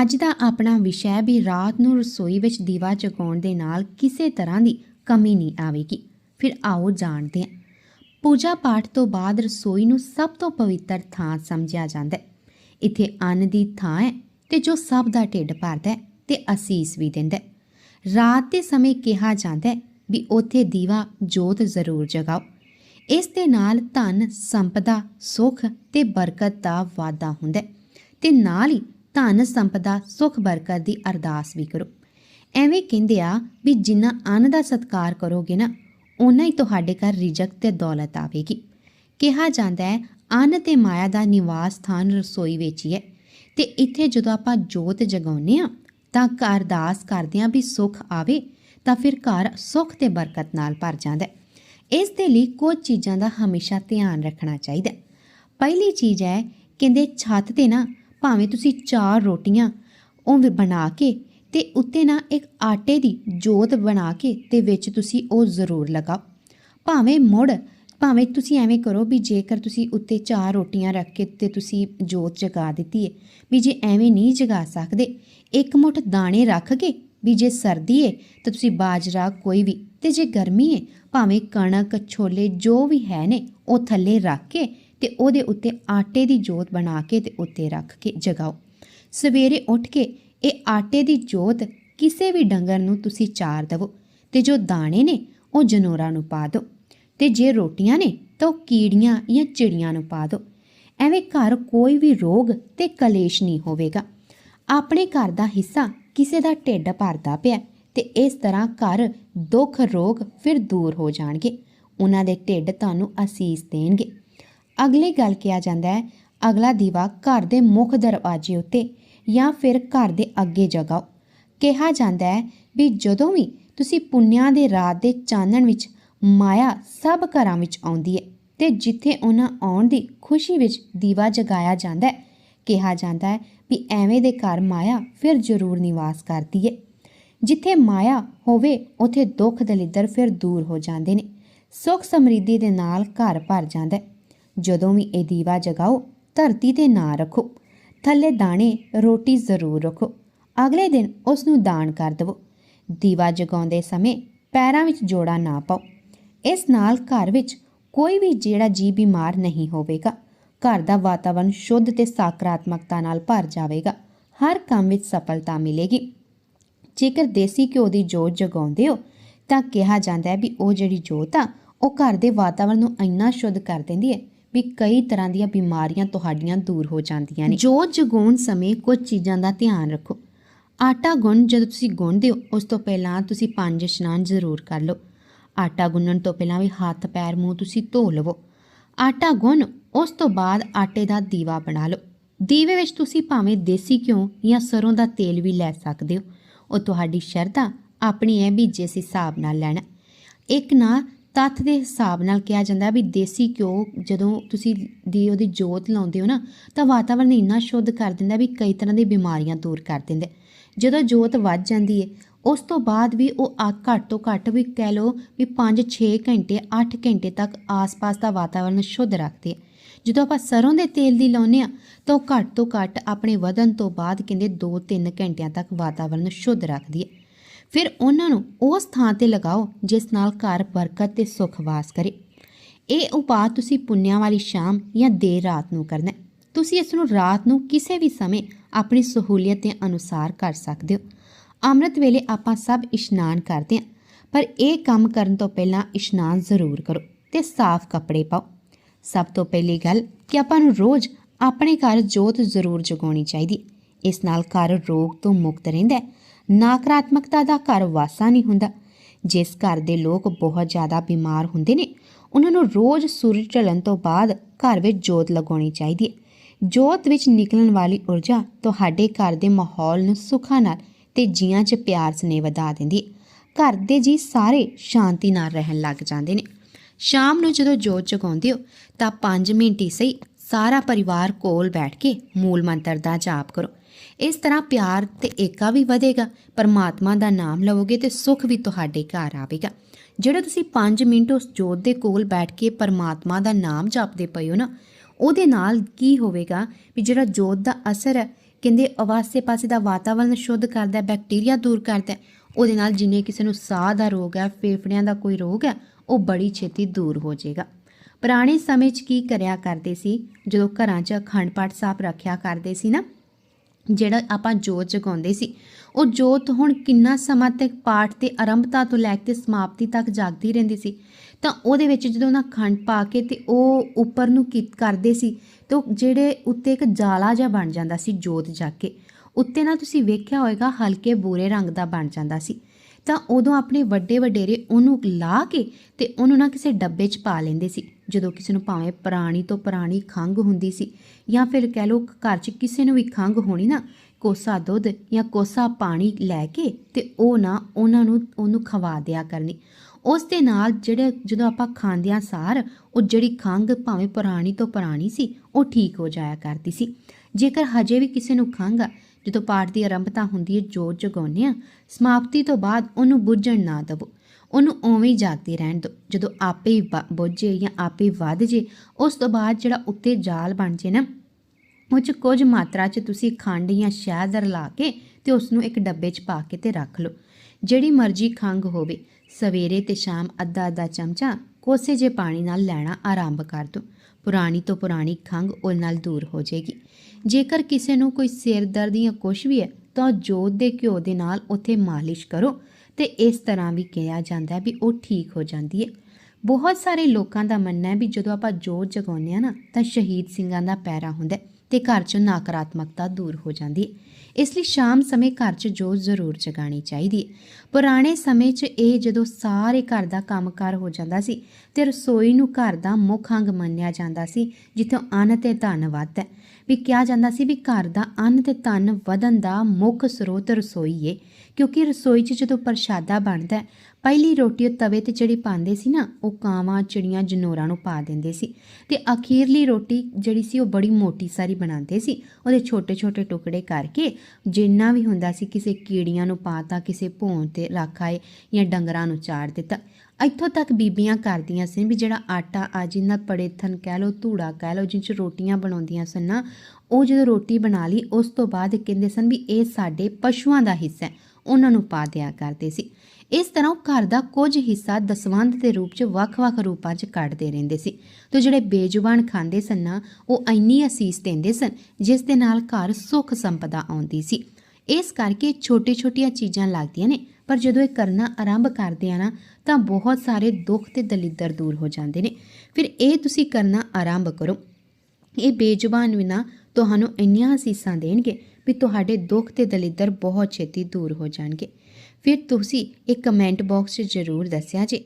ਅੱਜ ਦਾ ਆਪਣਾ ਵਿਸ਼ਾ ਹੈ ਵੀ ਰਾਤ ਨੂੰ ਰਸੋਈ ਵਿੱਚ ਦੀਵਾ ਜਗਾਉਣ ਦੇ ਨਾਲ ਕਿਸੇ ਤਰ੍ਹਾਂ ਦੀ ਕਮੀ ਨਹੀਂ ਆਵੇਗੀ। ਫਿਰ ਆਓ ਜਾਣਦੇ ਹਾਂ। ਪੂਜਾ ਪਾਠ ਤੋਂ ਬਾਅਦ ਰਸੋਈ ਨੂੰ ਸਭ ਤੋਂ ਪਵਿੱਤਰ ਥਾਂ ਸਮਝਿਆ ਜਾਂਦਾ ਹੈ। ਇੱਥੇ ਅੰਨ ਦੀ ਥਾਂ ਹੈ ਤੇ ਜੋ ਸਭ ਦਾ ਢਿੱਡ ਭਰਦਾ ਹੈ ਤੇ ਅਸੀਸ ਵੀ ਦਿੰਦਾ ਹੈ। ਰਾਤ ਦੇ ਸਮੇਂ ਕਿਹਾ ਜਾਂਦਾ ਹੈ ਵੀ ਉੱਥੇ ਦੀਵਾ ਜੋਤ ਜ਼ਰੂਰ ਜਗਾਓ। ਇਸ ਦੇ ਨਾਲ ਧਨ, ਸੰਪਦਾ, ਸੁਖ ਤੇ ਬਰਕਤ ਦਾ ਵਾਧਾ ਹੁੰਦਾ ਹੈ ਤੇ ਨਾਲ ਹੀ ਧਨ ਸੰਪਦਾ ਸੁਖ ਬਰਕਤ ਦੀ ਅਰਦਾਸ ਵੀ ਕਰੋ। ਐਵੇਂ ਕਹਿੰਦੇ ਆ ਵੀ ਜਿੰਨਾ ਅੰਨ ਦਾ ਸਤਕਾਰ ਕਰੋਗੇ ਨਾ, ਓਨਾ ਹੀ ਤੁਹਾਡੇ ਘਰ ਰਿਜਕ ਤੇ ਦੌਲਤ ਆਵੇਗੀ। ਕਿਹਾ ਜਾਂਦਾ ਹੈ, ਅੰਨ ਤੇ ਮਾਇਆ ਦਾ ਨਿਵਾਸ ਸਥਾਨ ਰਸੋਈ ਵਿੱਚ ਹੀ ਹੈ। ਤੇ ਇੱਥੇ ਜਦੋਂ ਆਪਾਂ ਜੋਤ ਜਗਾਉਂਦੇ ਆ ਤਾਂ ਘਰ ਅਰਦਾਸ ਕਰਦੇ ਆ ਵੀ ਸੁਖ ਆਵੇ, ਤਾਂ ਫਿਰ ਘਰ ਸੁਖ ਤੇ ਬਰਕਤ ਨਾਲ ਭਰ ਜਾਂਦਾ ਹੈ। ਇਸ ਦੇ ਲਈ ਕੁਝ ਚੀਜ਼ਾਂ ਦਾ ਹਮੇਸ਼ਾ ਧਿਆਨ ਰੱਖਣਾ ਚਾਹੀਦਾ ਪਹਿਲੀ ਚੀਜ਼ ਹੈ, ਕਹਿੰਦੇ ਛੱਤ ਤੇ ਨਾ ਭਾਵੇਂ ਤੁਸੀਂ ਚਾਰ ਰੋਟੀਆਂ ਉਹ ਬਣਾ ਕੇ ਤੇ ਉੱਤੇ ਨਾ ਇੱਕ ਆਟੇ ਦੀ ਜੋਤ ਬਣਾ ਕੇ ਤੇ ਵਿੱਚ ਤੁਸੀਂ ਉਹ ਜ਼ਰੂਰ ਲਗਾਓ। ਭਾਵੇਂ ਮੁੜ, ਭਾਵੇਂ ਤੁਸੀਂ ਐਵੇਂ ਕਰੋ ਵੀ ਜੇਕਰ ਤੁਸੀਂ ਉੱਤੇ ਚਾਰ ਰੋਟੀਆਂ ਰੱਖ ਕੇ ਤੇ ਤੁਸੀਂ ਜੋਤ ਜਗਾ ਦਿੱਤੀ ਹੈ ਵੀ ਜੇ ਐਵੇਂ ਨਹੀਂ ਜਗਾ ਸਕਦੇ, ਇੱਕ ਮੁੱਠ ਦਾਣੇ ਰੱਖ ਕੇ ਵੀ ਜੇ ਸਰਦੀ ਹੈ ਤਾਂ ਤੁਸੀਂ ਬਾਜਰਾ ਕੋਈ ਵੀ ਤੇ ਜੇ ਗਰਮੀ ਹੈ ਭਾਵੇਂ ਕਣਕ, ਛੋਲੇ ਜੋ ਵੀ ਹੈ ਨੇ ਉਹ ਥੱਲੇ ਰੱਖ ਕੇ ਤੇ ਉਹਦੇ ਉੱਤੇ ਆਟੇ ਦੀ ਜੋਤ ਬਣਾ ਕੇ ਤੇ ਉੱਤੇ ਰੱਖ ਕੇ ਜਗਾਓ। ਸਵੇਰੇ ਉੱਠ ਕੇ ਇਹ ਆਟੇ ਦੀ ਜੋਤ ਕਿਸੇ ਵੀ ਡੰਗਰ ਨੂੰ ਤੁਸੀਂ ਚਾਰ ਦੇਵੋ ਤੇ ਜੋ ਦਾਣੇ ਨੇ ਉਹ ਜਨੋਰਾਂ ਨੂੰ ਪਾ ਦਿਓ ਤੇ ਜੇ ਰੋਟੀਆਂ ਨੇ ਤਾਂ ਉਹ ਕੀੜੀਆਂ ਜਾਂ ਚਿੜੀਆਂ ਨੂੰ ਪਾ ਦਿਓ ਐਵੇਂ ਘਰ ਕੋਈ ਵੀ ਰੋਗ ਤੇ ਕਲੇਸ਼ ਨਹੀਂ ਹੋਵੇਗਾ। ਆਪਣੇ ਘਰ ਦਾ ਹਿੱਸਾ ਕਿਸੇ ਦਾ ਢਿੱਡ ਭਰਦਾ ਪਿਆ ਤੇ ਇਸ ਤਰ੍ਹਾਂ ਘਰ ਦੁੱਖ ਰੋਗ ਫਿਰ ਦੂਰ ਹੋ ਜਾਣਗੇ। ਉਹਨਾਂ ਦੇ ਢਿੱਡ ਤੁਹਾਨੂੰ ਅਸੀਸ ਦੇਣਗੇ। ਅਗਲੀ ਗੱਲ ਕਿਹਾ ਜਾਂਦਾ ਹੈ, ਅਗਲਾ ਦੀਵਾ ਘਰ ਦੇ ਮੁੱਖ ਦਰਵਾਜ਼ੇ ਉੱਤੇ ਜਾਂ ਫਿਰ ਘਰ ਦੇ ਅੱਗੇ ਜਗਾਓ ਕਿਹਾ ਜਾਂਦਾ ਹੈ ਵੀ ਜਦੋਂ ਵੀ ਤੁਸੀਂ ਪੁੰਨਿਆਂ ਦੇ ਰਾਤ ਦੇ ਚਾਨਣ ਵਿੱਚ ਮਾਇਆ ਸਭ ਘਰਾਂ ਵਿੱਚ ਆਉਂਦੀ ਹੈ ਤੇ ਜਿੱਥੇ ਉਹਨਾਂ ਆਉਣ ਦੀ ਖੁਸ਼ੀ ਵਿੱਚ ਦੀਵਾ ਜਗਾਇਆ ਜਾਂਦਾ ਹੈ, ਕਿਹਾ ਜਾਂਦਾ ਹੈ ਵੀ ਐਵੇਂ ਦੇ ਘਰ ਮਾਇਆ ਫਿਰ ਜ਼ਰੂਰ ਨਿਵਾਸ ਕਰਦੀ ਹੈ। ਜਿੱਥੇ ਮਾਇਆ ਹੋਵੇ, ਉਥੇ ਦੁੱਖ ਦਲਿੱਦਰ ਫਿਰ ਦੂਰ ਹੋ ਜਾਂਦੇ ਨੇ। ਸੁਖ ਸਮਰਿੱਧੀ ਦੇ ਨਾਲ ਘਰ ਭਰ ਜਾਂਦਾ ਹੈ। ਜਦੋਂ ਵੀ ਇਹ ਦੀਵਾ ਜਗਾਓ, ਧਰਤੀ ਤੇ ਨਾ ਰੱਖੋ। ਥੱਲੇ ਦਾਣੇ, ਰੋਟੀ ਜ਼ਰੂਰ ਰੱਖੋ। ਅਗਲੇ ਦਿਨ ਉਸ ਨੂੰ ਦਾਨ ਕਰ ਦਿਵੋ। ਦੀਵਾ ਜਗਾਉਂਦੇ ਸਮੇਂ ਪੈਰਾਂ ਵਿੱਚ ਜੋੜਾ ਨਾ ਪਾਓ। ਇਸ ਨਾਲ ਘਰ ਵਿੱਚ ਕੋਈ ਵੀ ਜਿਹੜਾ ਜੀ ਬਿਮਾਰ ਨਹੀਂ ਹੋਵੇਗਾ। ਘਰ ਦਾ ਵਾਤਾਵਰਣ ਸ਼ੁੱਧ ਤੇ ਸਕਾਰਾਤਮਕਤਾ ਨਾਲ ਭਰ ਜਾਵੇਗਾ। ਹਰ ਕੰਮ ਵਿੱਚ ਸਫਲਤਾ ਮਿਲੇਗੀ। ਜੇਕਰ ਦੇਸੀ ਘਿਓ ਦੀ ਜੋਤ ਜਗਾਉਂਦੇ ਹੋ, ਤਾਂ ਕਿਹਾ ਜਾਂਦਾ ਹੈ ਵੀ ਉਹ ਜਿਹੜੀ ਜੋਤ ਆ, ਉਹ ਘਰ ਦੇ ਵਾਤਾਵਰਣ ਨੂੰ ਇੰਨਾ ਸ਼ੁੱਧ ਕਰ ਦਿੰਦੀ ਹੈ ਵੀ ਕਈ ਤਰ੍ਹਾਂ ਦੀਆਂ ਬਿਮਾਰੀਆਂ ਤੁਹਾਡੀਆਂ ਦੂਰ ਹੋ ਜਾਂਦੀਆਂ ਨੇ। ਜੋ ਜਗਾਉਣ ਸਮੇਂ ਕੁਝ ਚੀਜ਼ਾਂ ਦਾ ਧਿਆਨ ਰੱਖੋ। ਆਟਾ ਗੁੰਨ ਜਦੋਂ ਤੁਸੀਂ ਗੁੰਨਦੇ ਹੋ, ਉਸ ਤੋਂ ਪਹਿਲਾਂ ਤੁਸੀਂ ਪੰਜ ਇਸ਼ਨਾਨ ਜ਼ਰੂਰ ਕਰ ਲਓ। ਆਟਾ ਗੁੰਨਣ ਤੋਂ ਪਹਿਲਾਂ ਵੀ ਹੱਥ, ਪੈਰ, ਮੂੰਹ ਤੁਸੀਂ ਧੋ ਲਵੋ। ਆਟਾ ਗੁੰਨ, ਉਸ ਤੋਂ ਬਾਅਦ ਆਟੇ ਦਾ ਦੀਵਾ ਬਣਾ ਲਓ। ਦੀਵੇ ਵਿੱਚ ਤੁਸੀਂ ਭਾਵੇਂ ਦੇਸੀ ਘਿਓ ਜਾਂ ਸਰੋਂ ਦਾ ਤੇਲ ਵੀ ਲੈ ਸਕਦੇ ਹੋ। ਉਹ ਤੁਹਾਡੀ ਸ਼ਰਧਾ ਆਪਣੀ ਹੈ ਵੀ ਜਿਸ ਹਿਸਾਬ ਨਾਲ ਲੈਣਾ। ਇੱਕ ਨਾ ਤੱਥ ਦੇ ਹਿਸਾਬ ਨਾਲ ਕਿਹਾ ਜਾਂਦਾ ਵੀ ਦੇਸੀ ਘਿਓ ਜਦੋਂ ਤੁਸੀਂ ਦੀ ਉਹਦੀ ਜੋਤ ਲਾਉਂਦੇ ਹੋ ਨਾ, ਤਾਂ ਵਾਤਾਵਰਨ ਇੰਨਾ ਸ਼ੁੱਧ ਕਰ ਦਿੰਦਾ ਵੀ ਕਈ ਤਰ੍ਹਾਂ ਦੀ ਬਿਮਾਰੀਆਂ ਦੂਰ ਕਰ ਦਿੰਦਾ ਜਦੋਂ ਜੋਤ ਵੱਧ ਜਾਂਦੀ ਹੈ, ਉਸ ਤੋਂ ਬਾਅਦ ਵੀ ਉਹ ਆ ਘੱਟ ਤੋਂ ਘੱਟ ਵੀ ਕਹਿ ਲਓ ਵੀ 5-6 ਘੰਟੇ 8 ਘੰਟੇ ਤੱਕ ਆਸ-ਪਾਸ ਦਾ ਵਾਤਾਵਰਨ ਸ਼ੁੱਧ ਰੱਖਦੇ ਹੈ। ਜਦੋਂ ਆਪਾਂ ਸਰੋਂ ਦੇ ਤੇਲ ਦੀ ਲਾਉਂਦੇ ਆ ਤਾਂ ਉਹ ਘੱਟ ਤੋਂ ਘੱਟ ਆਪਣੇ ਵਧਨ ਤੋਂ ਬਾਅਦ ਕਹਿੰਦੇ 2-3 ਘੰਟਿਆਂ ਤੱਕ ਵਾਤਾਵਰਨ ਸ਼ੁੱਧ ਰੱਖਦੀ ਹੈ। ਫਿਰ ਉਹਨਾਂ ਨੂੰ ਉਸ ਥਾਂ ਤੇ ਲਗਾਓ ਜਿਸ ਨਾਲ ਘਰ ਬਰਕਤ ਤੇ ਸੁਖ ਵਾਸ ਕਰੇ। ਇਹ ਉਪਾਅ ਤੁਸੀਂ ਪੁੰਨਿਆਂ ਵਾਲੀ ਸ਼ਾਮ ਜਾਂ ਦੇਰ ਰਾਤ ਨੂੰ ਕਰਨਾ ਤੁਸੀਂ ਇਸ ਨੂੰ ਰਾਤ ਨੂੰ ਕਿਸੇ ਵੀ ਸਮੇਂ ਆਪਣੀ ਸਹੂਲੀਅਤ ਦੇ ਅਨੁਸਾਰ ਕਰ ਸਕਦੇ ਹੋ। ਅੰਮ੍ਰਿਤ ਵੇਲੇ ਆਪਾਂ ਸਭ ਇਸ਼ਨਾਨ ਕਰਦੇ ਹਾਂ, ਪਰ ਇਹ ਕੰਮ ਕਰਨ ਤੋਂ ਪਹਿਲਾਂ ਇਸ਼ਨਾਨ ਜ਼ਰੂਰ ਕਰੋ ਤੇ ਸਾਫ਼ ਕੱਪੜੇ ਪਾਓ। ਸਭ ਤੋਂ ਪਹਿਲੀ ਗੱਲ ਕਿ ਆਪਾਂ ਨੂੰ ਰੋਜ਼ ਆਪਣੇ ਘਰ ਜੋਤ ਜ਼ਰੂਰ ਜਗਾਉਣੀ ਚਾਹੀਦੀ ਇਸ ਨਾਲ ਘਰ ਰੋਗ ਤੋਂ ਮੁਕਤ ਰਹਿੰਦਾ ਹੈ ਨਕਾਰਾਤਮਕਤਾ ਦਾ ਘਰ ਵਾਸਾ ਨਹੀਂ ਹੁੰਦਾ। ਜਿਸ ਘਰ ਦੇ ਲੋਕ ਬਹੁਤ ਜ਼ਿਆਦਾ ਬਿਮਾਰ ਹੁੰਦੇ ਨੇ, ਉਹਨਾਂ ਨੂੰ ਰੋਜ਼ ਸੂਰਜ ਢਲਣ ਤੋਂ ਬਾਅਦ ਘਰ ਵਿੱਚ ਜੋਤ ਲਗਾਉਣੀ ਚਾਹੀਦੀ ਹੈ। ਜੋਤ ਵਿੱਚ ਨਿਕਲਣ ਵਾਲੀ ਊਰਜਾ ਤੁਹਾਡੇ ਘਰ ਦੇ ਮਾਹੌਲ ਨੂੰ ਸੁੱਖਾ ਨਾਲ ਤੇ ਜੀਆਂ 'ਚ ਪਿਆਰ ਸਨੇਹ ਵਧਾ ਦਿੰਦੀ ਹੈ। ਘਰ ਦੇ ਜੀ ਸਾਰੇ ਸ਼ਾਂਤੀ ਨਾਲ ਰਹਿਣ ਲੱਗ ਜਾਂਦੇ ਨੇ। ਸ਼ਾਮ ਨੂੰ ਜਦੋਂ ਜੋਤ ਜਗਾਉਂਦੇ ਹੋ, ਤਾਂ 5 ਮਿੰਟ ਹੀ ਸਹੀ ਸਾਰਾ ਪਰਿਵਾਰ ਕੋਲ ਬੈਠ ਕੇ ਮੂਲ ਮੰਤਰ ਦਾ ਜਾਪ ਕਰੋ। ਇਸ ਤਰ੍ਹਾਂ ਪਿਆਰ ਤੇ ਏਕਾ ਵੀ ਵਧੇਗਾ, ਪਰਮਾਤਮਾ ਦਾ ਨਾਮ ਲਵੋਗੇ ਤੇ ਸੁੱਖ ਵੀ ਤੁਹਾਡੇ ਘਰ ਆਵੇਗਾ। ਜਿਹੜਾ ਤੁਸੀਂ 5 ਮਿੰਟ ਉਸ ਜੋਤ ਦੇ ਕੋਲ ਬੈਠ ਕੇ ਪਰਮਾਤਮਾ ਦਾ ਨਾਮ ਜਪਦੇ ਪਏ ਹੋ ਨਾ, ਉਹਦੇ ਨਾਲ ਕੀ ਹੋਵੇਗਾ ਵੀ ਜਿਹੜਾ ਜੋਤ ਦਾ ਅਸਰ ਹੈ, ਕਹਿੰਦੇ ਆਵਾਸੇ ਪਾਸੇ ਦਾ ਵਾਤਾਵਰਣ ਸ਼ੁੱਧ ਕਰਦਾ ਹੈ, ਬੈਕਟੀਰੀਆ ਦੂਰ ਕਰਦਾ ਹੈ, ਉਹਦੇ ਨਾਲ ਜਿੰਨੇ ਕਿਸੇ ਨੂੰ ਸਾਹ ਦਾ ਰੋਗ ਹੈ, ਫੇਫੜਿਆਂ ਦਾ ਕੋਈ ਰੋਗ ਹੈ, ਉਹ ਬੜੀ ਛੇਤੀ ਦੂਰ ਹੋ ਜਾਏਗਾ। ਪੁਰਾਣੇ ਸਮੇਂ 'ਚ ਕੀ ਕਰਿਆ ਕਰਦੇ ਸੀ? ਜਦੋਂ ਘਰਾਂ 'ਚ ਅਖੰਡ ਪਾਠ ਸਾਹਿਬ ਰੱਖਿਆ ਕਰਦੇ ਸੀ ਨਾ ਜਿਹੜਾ ਆਪਾਂ ਜੋਤ ਜਗਾਉਂਦੇ ਸੀ, ਉਹ ਜੋਤ ਹੁਣ ਕਿੰਨਾ ਸਮਾਂ ਤੱਕ ਪਾਠ ਤੇ ਆਰੰਭਤਾ ਤੋਂ ਲੈ ਕੇ ਸਮਾਪਤੀ ਤੱਕ ਜਾਗਦੀ ਰਹਿੰਦੀ ਸੀ, ਤਾਂ ਉਹਦੇ ਵਿੱਚ ਜਦੋਂ ਉਹਨਾਂ ਖੰਡ ਪਾ ਕੇ ਤੇ ਉਹ ਉੱਪਰ ਨੂੰ ਕੀ ਕਰਦੇ ਸੀ, ਤੇ ਉਹ ਜਿਹੜੇ ਉੱਤੇ ਇੱਕ ਜਾਲਾ ਜਿਹਾ ਬਣ ਜਾਂਦਾ ਸੀ ਜੋਤ ਜਾ ਕੇ, ਉੱਤੇ ਨਾ ਤੁਸੀਂ ਵੇਖਿਆ ਹੋਵੇਗਾ ਹਲਕੇ ਬੂਰੇ ਰੰਗ ਦਾ ਬਣ ਜਾਂਦਾ ਸੀ। ਤਾਂ ਉਦੋਂ ਆਪਣੇ ਵੱਡੇ ਵਡੇਰੇ ਉਹਨੂੰ ਲਾ ਕੇ ਤੇ ਉਹਨੂੰ ਨਾ ਕਿਸੇ ਡੱਬੇ 'ਚ ਪਾ ਲੈਂਦੇ ਸੀ। ਜਦੋਂ ਕਿਸੇ ਨੂੰ ਭਾਵੇਂ ਪੁਰਾਣੀ ਤੋਂ ਪੁਰਾਣੀ ਖੰਘ ਹੁੰਦੀ ਸੀ ਜਾਂ ਫਿਰ ਕਹਿ ਲਓ ਘਰ 'ਚ ਕਿਸੇ ਨੂੰ ਵੀ ਖੰਘ ਹੋਣੀ ਨਾ, ਕੋਸਾ ਦੁੱਧ ਜਾਂ ਕੋਸਾ ਪਾਣੀ ਲੈ ਕੇ ਤੇ ਉਹ ਨਾ ਉਹਨਾਂ ਨੂੰ, ਉਹਨੂੰ ਖਵਾ ਦਿਆ ਕਰਨੀ। ਉਸ ਦੇ ਨਾਲ ਜਿਹੜੇ, ਜਦੋਂ ਆਪਾਂ ਖਾਂਦਿਆਂ ਸਾਰ, ਉਹ ਜਿਹੜੀ ਖੰਘ ਭਾਵੇਂ ਪੁਰਾਣੀ ਤੋਂ ਪੁਰਾਣੀ ਸੀ, ਉਹ ਠੀਕ ਹੋ ਜਾਇਆ ਕਰਦੀ ਸੀ। ਜੇਕਰ ਹਜੇ ਵੀ ਕਿਸੇ ਨੂੰ ਖੰਘ ਆ ਜਦੋਂ ਪਾਠ ਦੀ ਆਰੰਭਤਾ ਹੁੰਦੀ ਹੈ ਜੋਰ ਜਗਾਉਂਦੇ ਆ ਸਮਾਪਤੀ ਤੋਂ ਬਾਅਦ ਉਹਨੂੰ ਬੁੱਝਣ ਨਾ ਦੇਵੋ। ਉਹਨੂੰ ਉਵੇਂ ਹੀ ਜਾਗਦੇ ਰਹਿਣ ਦਿਓ ਜਦੋਂ ਆਪੇ ਹੀ ਬ- ਬੁੱਝੇ ਜਾਂ ਆਪੇ ਵੱਧ ਜੇ ਉਸ ਤੋਂ ਬਾਅਦ ਜਿਹੜਾ ਉੱਤੇ ਜਾਲ ਬਣ ਜੇ ਨਾ, ਉਹ 'ਚ ਕੁਝ ਮਾਤਰਾ 'ਚ ਤੁਸੀਂ ਖੰਡ ਜਾਂ ਸ਼ਹਿਦ ਰਲਾ ਕੇ ਤੇ ਉਸ ਨੂੰ ਇੱਕ ਡੱਬੇ 'ਚ ਪਾ ਕੇ ਤੇ ਰੱਖ ਲਓ। ਜਿਹੜੀ ਮਰਜ਼ੀ ਖੰਘ ਹੋਵੇ, ਸਵੇਰੇ ਤੇ ਸ਼ਾਮ ਅੱਧਾ ਅੱਧਾ ਚਮਚਾ ਕੋਸੇ ਜੇ ਪਾਣੀ ਨਾਲ ਲੈਣਾ ਆਰੰਭ ਕਰ ਦਿਓ ਪੁਰਾਣੀ ਤੋਂ ਪੁਰਾਣੀ ਖੰਘ ਉਹ ਨਾਲ ਦੂਰ ਹੋ ਜਾਏਗੀ। ਜੇਕਰ ਕਿਸੇ ਨੂੰ ਕੋਈ ਸਿਰ ਦਰਦ ਜਾਂ ਕੁਝ ਵੀ ਹੈ, ਤਾਂ ਜੋਤ ਦੇ ਘਿਓ ਦੇ ਨਾਲ ਉੱਥੇ ਮਾਲਿਸ਼ ਕਰੋ ਤੇ ਇਸ ਤਰ੍ਹਾਂ ਵੀ ਕਿਹਾ ਜਾਂਦਾ ਹੈ ਵੀ ਉਹ ਠੀਕ ਹੋ ਜਾਂਦੀ ਹੈ। ਬਹੁਤ ਸਾਰੇ ਲੋਕਾਂ ਦਾ ਮੰਨਣਾ ਹੈ ਵੀ ਜਦੋਂ ਆਪਾਂ ਜੋਤ ਜਗਾਉਂਦੇ ਆ ਨਾ, ਤਾਂ ਸ਼ਹੀਦ ਸਿੰਘਾਂ ਦਾ ਪੈਰਾ ਹੁੰਦਾ ਹੈ ਤੇ ਘਰ 'ਚੋਂ ਨਕਾਰਾਤਮਕਤਾ ਦੂਰ ਹੋ ਜਾਂਦੀ ਹੈ। ਇਸ ਲਈ ਸ਼ਾਮ ਸਮੇਂ ਘਰ 'ਚ ਜੋਤ ਜ਼ਰੂਰ ਜਗਾਣੀ ਚਾਹੀਦੀ ਹੈ। ਪੁਰਾਣੇ ਸਮੇਂ 'ਚ ਇਹ ਜਦੋਂ ਸਾਰੇ ਘਰ ਦਾ ਕੰਮਕਾਰ ਹੋ ਜਾਂਦਾ ਸੀ ਤੇ ਰਸੋਈ ਨੂੰ ਘਰ ਦਾ ਮੁੱਖ ਅੰਗ ਮੰਨਿਆ ਜਾਂਦਾ ਸੀ, ਜਿੱਥੋਂ ਅੰਨ ਤੇ ਧਨ ਵੱਧਦਾ ਹੈ ਵੀ ਕਿਹਾ ਜਾਂਦਾ ਸੀ ਵੀ ਘਰ ਦਾ ਅੰਨ ਤੇ ਧਨ ਵਧਣ ਦਾ ਮੁੱਖ ਸਰੋਤ ਰਸੋਈ ਏ, ਕਿਉਂਕਿ ਰਸੋਈ 'ਚ ਜਦੋਂ ਪ੍ਰਸ਼ਾਦਾ ਬਣਦਾ ਪਹਿਲੀ ਰੋਟੀ ਉਹ ਤਵੇ ਤੇ ਜਿਹੜੀ ਪਾਉਂਦੇ ਸੀ ਨਾ, ਉਹ ਕਾਵਾਂ, ਚਿੜੀਆਂ, ਜਨੋਰਾਂ ਨੂੰ ਪਾ ਦਿੰਦੇ ਸੀ। ਤੇ ਅਖੀਰਲੀ ਰੋਟੀ ਜਿਹੜੀ ਸੀ, ਉਹ ਬੜੀ ਮੋਟੀ ਸਾਰੀ ਬਣਾਉਂਦੇ ਸੀ। ਉਹਦੇ ਛੋਟੇ-ਛੋਟੇ ਟੁਕੜੇ ਕਰਕੇ ਜਿੰਨਾ ਵੀ ਹੁੰਦਾ ਸੀ, ਕਿਸੇ ਕੀੜੀਆਂ ਨੂੰ ਪਾਤਾ, ਕਿਸੇ ਭੋਂ ਤੇ ਰੱਖ ਆਏ ਜਾਂ ਡੰਗਰਾਂ ਨੂੰ ਚਾੜ ਦਿੱਤਾ। ਇੱਥੋਂ ਤੱਕ ਬੀਬੀਆਂ ਕਰਦੀਆਂ ਸੀ ਵੀ ਜਿਹੜਾ ਆਟਾ ਆ ਜਿੰਨਾ ਪੜੇਥਨ ਕਹਿ ਲਓ, ਧੂੜਾ ਕਹਿ ਲਓ ਜਿਹ 'ਚ ਰੋਟੀਆਂ ਬਣਾਉਂਦੀਆਂ ਸਨ ਨਾ, ਉਹ ਜਦੋਂ ਰੋਟੀ ਬਣਾ ਲਈ, ਉਸ ਤੋਂ ਬਾਅਦ ਕਹਿੰਦੇ ਸਨ ਵੀ ਇਹ ਸਾਡੇ ਪਸ਼ੂਆਂ ਦਾ ਹਿੱਸਾ ਹੈ, ਉਹਨਾਂ ਨੂੰ ਪਾ ਦਿਆ ਕਰਦੇ ਸੀ। ਇਸ ਤਰ੍ਹਾਂ ਘਰ ਦਾ ਕੁਝ ਹਿੱਸਾ ਦਸਵੰਧ ਦੇ ਰੂਪ 'ਚ ਵੱਖ-ਵੱਖ ਰੂਪਾਂ 'ਚ ਕੱਢਦੇ ਰਹਿੰਦੇ ਸੀ। ਤੇ ਜਿਹੜੇ ਬੇਜ਼ੁਬਾਨ ਖਾਂਦੇ ਸਨ ਨਾ, ਉਹ ਇੰਨੀ ਅਸੀਸ ਦਿੰਦੇ ਸਨ, ਜਿਸ ਦੇ ਨਾਲ ਘਰ ਸੁੱਖ ਸੰਪਦਾ ਆਉਂਦੀ ਸੀ। ਇਸ ਕਰਕੇ ਛੋਟੇ-ਛੋਟੀਆਂ ਚੀਜ਼ਾਂ ਲੱਗਦੀਆਂ ਨੇ, ਪਰ ਜਦੋਂ ਇਹ ਕਰਨਾ ਆਰੰਭ ਕਰਦੇ ਆ ਨਾ, ਤਾਂ ਬਹੁਤ ਸਾਰੇ ਦੁੱਖ ਤੇ ਦਲਿੱਦਰ ਦੂਰ ਹੋ ਜਾਂਦੇ ਨੇ। ਫਿਰ ਇਹ ਤੁਸੀਂ ਕਰਨਾ ਆਰੰਭ ਕਰੋ। ਇਹ ਬੇਜ਼ੁਬਾਨ ਵੀ ਨਾ ਤੁਹਾਨੂੰ ਇੰਨੀਆਂ ਅਸੀਸਾਂ ਦੇਣਗੇ ਵੀ ਤੁਹਾਡੇ ਦੁੱਖ ਤੇ ਦਲਿੱਦਰ ਬਹੁਤ ਛੇਤੀ ਦੂਰ ਹੋ ਜਾਣਗੇ। ਫਿਰ ਤੁਸੀਂ ਇਹ ਕਮੈਂਟ ਬਾਕਸ 'ਚ ਜ਼ਰੂਰ ਦੱਸਿਆ ਜੇ।